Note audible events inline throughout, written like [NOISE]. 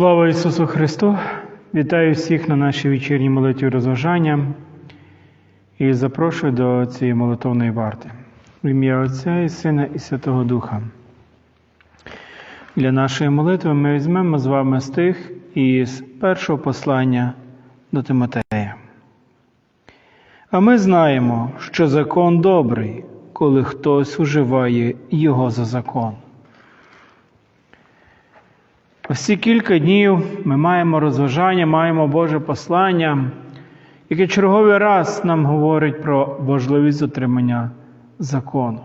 Слава Ісусу Христу! Вітаю всіх на нашій вечірній молитві розважання і запрошую до цієї молитовної варти. В ім'я Отця і Сина і Святого Духа. Для нашої молитви ми візьмемо з вами стих із першого послання до Тимотея. А ми знаємо, що закон добрий, коли хтось уживає його за закон. Ці кілька днів ми маємо розважання, маємо Боже послання, яке черговий раз нам говорить про важливість дотримання закону.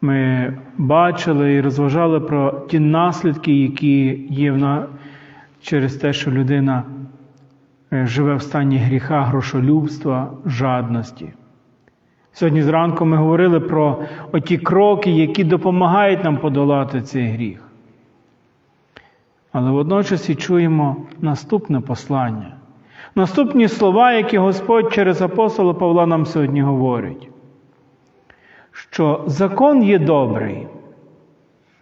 Ми бачили і розважали про ті наслідки, які є в через те, що людина е, живе в стані гріха, грошолюбства, жадності. Сьогодні зранку ми говорили про оті кроки, які допомагають нам подолати цей гріх. Але водночас і чуємо наступне послання, наступні слова, які Господь через апостола Павла нам сьогодні говорить, що закон є добрий.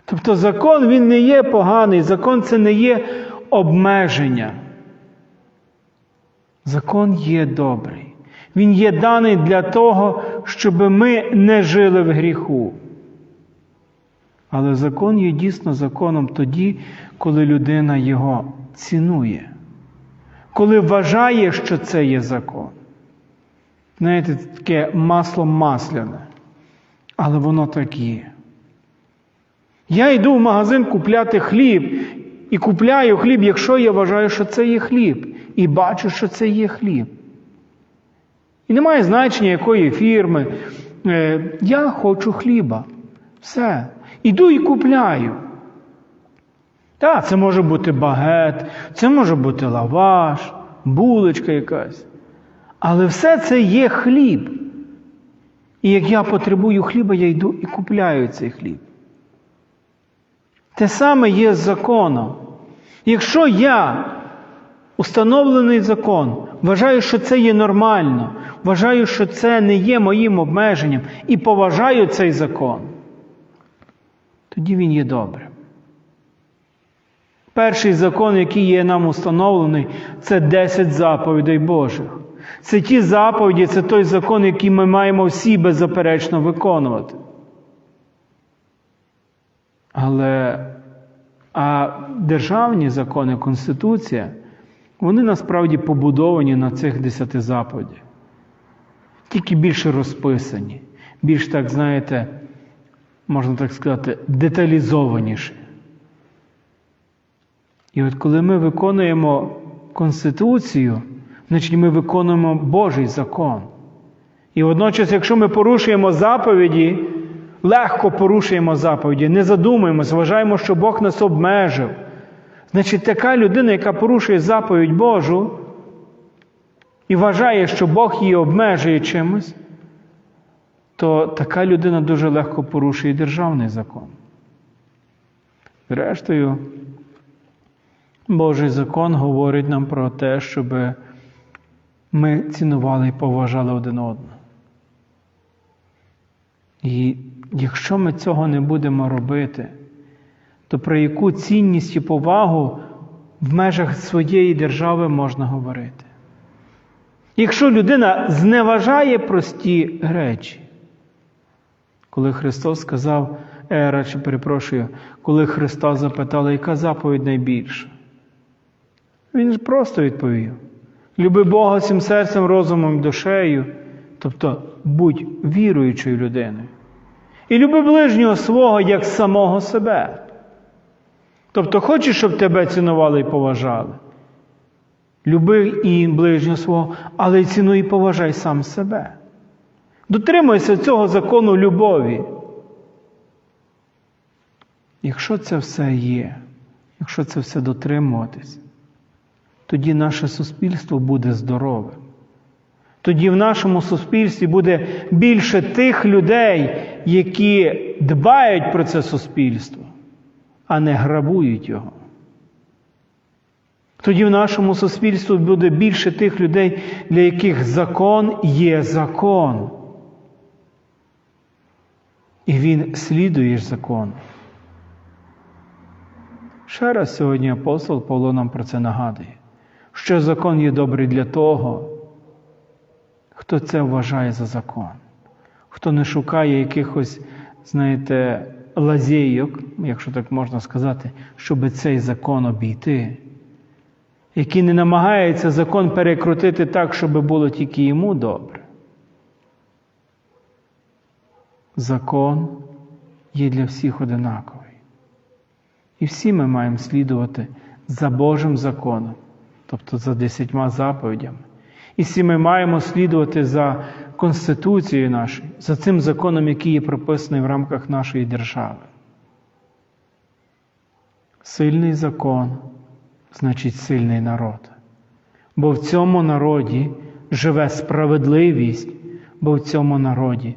Тобто закон він не є поганий, закон це не є обмеження. Закон є добрий. Він є даний для того, щоб ми не жили в гріху. Але закон є дійсно законом тоді, коли людина його цінує, коли вважає, що це є закон. Знаєте, таке масло масляне, але воно так є. Я йду в магазин купляти хліб і купляю хліб, якщо я вважаю, що це є хліб, і бачу, що це є хліб. І немає значення якої фірми. Е, я хочу хліба. Все. Іду і купляю. Так, це може бути багет, це може бути лаваш, булочка якась. Але все це є хліб. І як я потребую хліба, я йду і купляю цей хліб. Те саме є з законом. Якщо я, установлений закон, вважаю, що це є нормально, вважаю, що це не є моїм обмеженням, і поважаю цей закон, тоді він є добрим. Перший закон, який є нам установлений, це 10 заповідей Божих. Це ті заповіді, це той закон, який ми маємо всі беззаперечно виконувати. Але а державні закони, Конституція, вони насправді побудовані на цих десяти заповідях. Тільки більше розписані, більш так, знаєте, можна так сказати, деталізованіше. І от коли ми виконуємо Конституцію, значить ми виконуємо Божий закон. І водночас, якщо ми порушуємо заповіді, легко порушуємо заповіді, не задумуємося, вважаємо, що Бог нас обмежив. Значить, така людина, яка порушує заповідь Божу і вважає, що Бог її обмежує чимось, то така людина дуже легко порушує державний закон. Зрештою, Божий закон говорить нам про те, щоб ми цінували і поважали один одного. І якщо ми цього не будемо робити, то про яку цінність і повагу в межах своєї держави можна говорити? Якщо людина зневажає прості речі, коли Христос сказав, е, радше перепрошую, коли Христа запитали, яка заповідь найбільша? Він ж просто відповів: люби Бога всім серцем, розумом душею, тобто будь віруючою людиною. І люби ближнього свого як самого себе. Тобто, хочеш, щоб тебе цінували і поважали. Люби і ближнього свого, але цінуй і поважай сам себе. Дотримуйся цього закону любові. Якщо це все є, якщо це все дотримуватись, тоді наше суспільство буде здоровим. Тоді в нашому суспільстві буде більше тих людей, які дбають про це суспільство, а не грабують його. Тоді в нашому суспільстві буде більше тих людей, для яких закон є закон. І він слідує закону. Ще раз сьогодні апостол Павло нам про це нагадує, що закон є добрий для того, хто це вважає за закон, хто не шукає якихось, знаєте, лазейок, якщо так можна сказати, щоб цей закон обійти, який не намагається закон перекрутити так, щоб було тільки йому добре. Закон є для всіх одинаковий. І всі ми маємо слідувати за Божим законом, тобто за десятьма заповідями. І всі ми маємо слідувати за Конституцією нашою, за цим законом, який є прописаний в рамках нашої держави. Сильний закон значить сильний народ. Бо в цьому народі живе справедливість, бо в цьому народі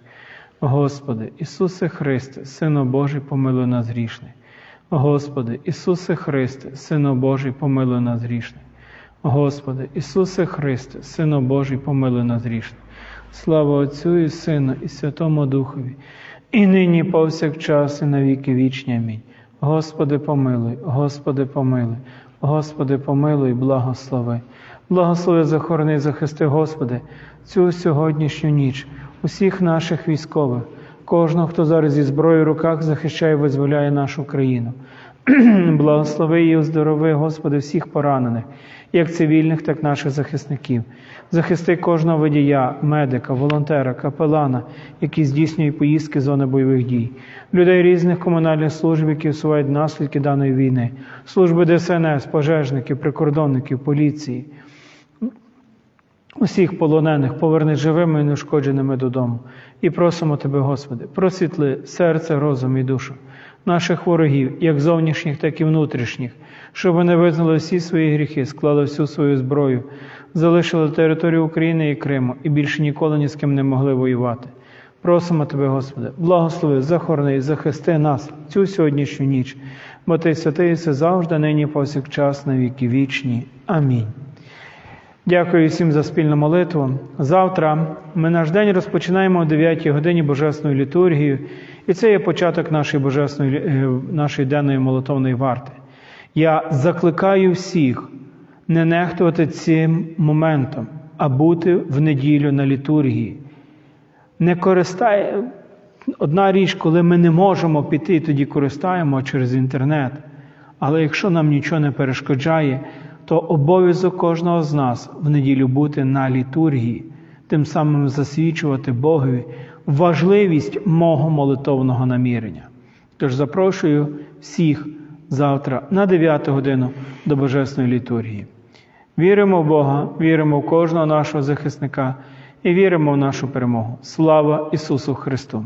Господи, Ісусе Христе, Сину Божий, помилуй нас грішний. Господи, Ісусе Христе, Сину Божий, помилуй нас грішний. Господи, Ісусе Христе, Сину Божий, помилуй нас грішний. Слава Отцю і Сину, і Святому Духові, і нині повсякчас, і на віки вічні. Амінь. Господи, помилуй, Господи, помилуй, Господи, помилуй, благослови. Благослови, захорони, захисти, Господи, цю сьогоднішню ніч, усіх наших військових, кожного, хто зараз зі зброєю в руках захищає і визволяє нашу країну. [CLEARS THROAT] Благослови і оздорови, Господи, всіх поранених, як цивільних, так і наших захисників. Захисти кожного водія, медика, волонтера, капелана, які здійснюють поїздки зони бойових дій, людей різних комунальних служб, які усувають наслідки даної війни, служби ДСНС, пожежників, прикордонників, поліції. Усіх полонених поверни живими і неушкодженими додому. І просимо Тебе, Господи, просвітли серце, розум і душу наших ворогів, як зовнішніх, так і внутрішніх, щоб вони визнали всі свої гріхи, склали всю свою зброю, залишили територію України і Криму і більше ніколи ні з ким не могли воювати. Просимо Тебе, Господи, благослови, захорони захисти нас цю сьогоднішню ніч, бо Ти святий все завжди, нині повсякчас, на віки вічні. Амінь. Дякую всім за спільну молитву. Завтра ми наш день розпочинаємо о 9 годині Божественною літургією, і це є початок нашої божесної е, нашої денної молитовної варти. Я закликаю всіх не нехтувати цим моментом, а бути в неділю на літургії. Не користає одна річ, коли ми не можемо піти, тоді користаємо через інтернет. Але якщо нам нічого не перешкоджає, то обов'язок кожного з нас в неділю бути на літургії, тим самим засвідчувати Богові важливість мого молитовного намірення. Тож запрошую всіх завтра на 9 годину до Божесної літургії. Віримо в Бога, віримо в кожного нашого захисника і віримо в нашу перемогу. Слава Ісусу Христу!